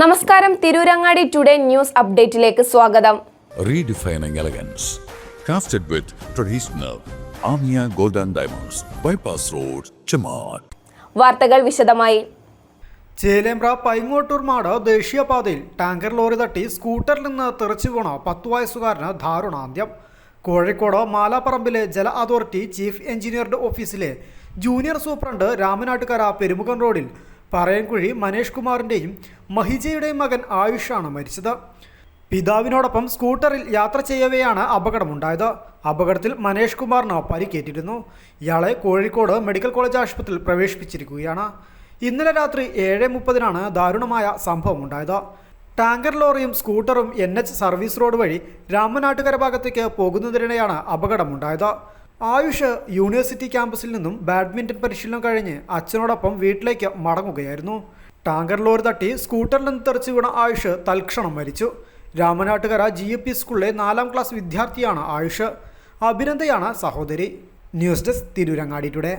നമസ്കാരം. Tirurangadi today news അപ്ഡേറ്റിലേക്ക് സ്വാഗതം. Redefining elegance crafted with traditional Aamiya golden diamonds bypass road Road, വാർത്തകൾ വിശദമായി. ചേലേമ്പ്ര പൈങ്ങോട്ടൂർ മാട് ദേശീയപാതയിൽ ടാങ്കർ ലോറി തട്ടി സ്കൂട്ടറിൽ നിന്ന് തെറിച്ചു വീണ പത്തു വയസ്സുകാരന് ദാരുണാന്ത്യം. കോഴിക്കോട് മാലാപ്പറമ്പിലെ ജല അതോറിറ്റി ചീഫ് എഞ്ചിനീയറുടെ ഓഫീസിലെ ജൂനിയർ സൂപ്രണ്ട് രാമനാട്ടുകര പെരുമുഖം റോഡിൽ പറയൻകുഴി മനേഷ് കുമാറിന്റെയും മഹിജയുടെയും മകൻ ആയുഷാണ് മരിച്ചത്. പിതാവിനോടൊപ്പം സ്കൂട്ടറിൽ യാത്ര ചെയ്യവെയാണ് അപകടമുണ്ടായത്. അപകടത്തിൽ മനേഷ് കുമാറിന് പരിക്കേറ്റിരുന്നു. ഇയാളെ കോഴിക്കോട് മെഡിക്കൽ കോളേജ് ആശുപത്രിയിൽ പ്രവേശിപ്പിച്ചിരിക്കുകയാണ്. ഇന്നലെ രാത്രി ഏഴ് മുപ്പതിനാണ് ദാരുണമായ സംഭവം ഉണ്ടായത് ടാങ്കർ ലോറിയും സ്കൂട്ടറും എൻ എച്ച് സർവീസ് റോഡ് വഴി രാമനാട്ടുകര ഭാഗത്തേക്ക് പോകുന്നതിനിടെയാണ് അപകടമുണ്ടായത്. ആയുഷ് യൂണിവേഴ്സിറ്റി ക്യാമ്പസിൽ നിന്നും ബാഡ്മിന്റൺ പരിശീലനം കഴിഞ്ഞ് അച്ഛനോടൊപ്പം വീട്ടിലേക്ക് മടങ്ങുകയായിരുന്നു. ടാങ്കർ ലോറി തട്ടി സ്കൂട്ടറിൽ നിന്ന് തെറിച്ചു വീണ ആയുഷ് തൽക്ഷണം മരിച്ചു. രാമനാട്ടുകര ജി എ പി സ്കൂളിലെ നാലാം ക്ലാസ് വിദ്യാർത്ഥിയാണ് ആയുഷ്. അഭിനന്ദയാണ് സഹോദരി. News desk Tirurangadi today.